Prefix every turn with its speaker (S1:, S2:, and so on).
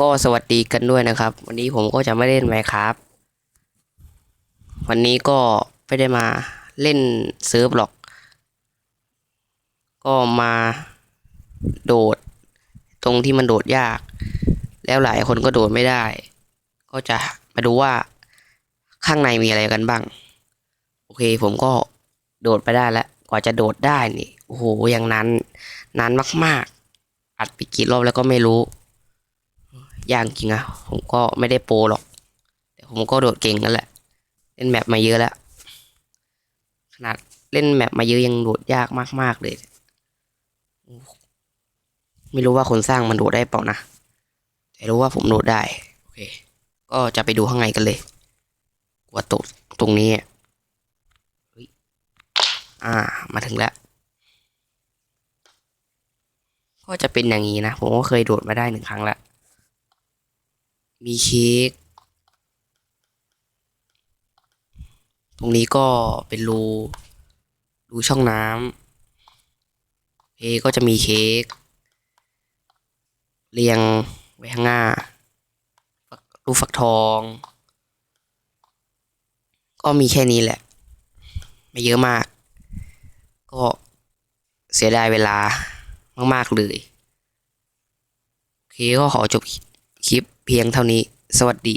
S1: ก็สวัสดีกันด้วยนะครับ วันนี้ผมก็จะไม่เล่นไมครับ วันนี้ก็ไม่ได้มาเล่นเซิร์ฟหรอก ก็มาโดด ตรงที่มันโดดยาก แล้วหลายคนก็โดดไม่ได้ ก็จะมาดูว่าข้างในมีอะไรกันบ้าง โอเคผมก็โดดไปได้แล้วกว่าจะโดดได้นี่โอ้โหอย่างนั้นนานมากๆ อัดไปกี่รอบแล้วก็ไม่รู้ ยากจริงอะผมก็ไม่ได้โปรหรอก แต่ผมก็โดดเก่งนั่นแหละ เล่นแมปมาเยอะแล้ว ขนาดเล่นแมปมาเยอะยังโดดยากมากๆเลย ไม่รู้ว่าคนสร้างมันโดดได้เปล่านะ แต่รู้ว่าผมโดดได้ โอเค ก็จะไปดูข้างในกันเลย กว่าตกตรงนี้อะเฮ้ยอ่า มาถึงแล้ว ก็จะเป็นอย่างนี้นะ ผมก็เคยโดดมาได้หนึ่งครั้งแล้ว มีเค้กตรงนี้ก็เป็นรูรูช่องน้ำเคก็จะมีเค้กเรียงไว้ข้างหน้ารูปฟักทอง ก็มีแค่นี้แหละ ไม่เยอะมาก ก็เสียดายเวลามาก ๆ เลย โอเคก็ขอจบ เพียงเท่านี้ สวัสดี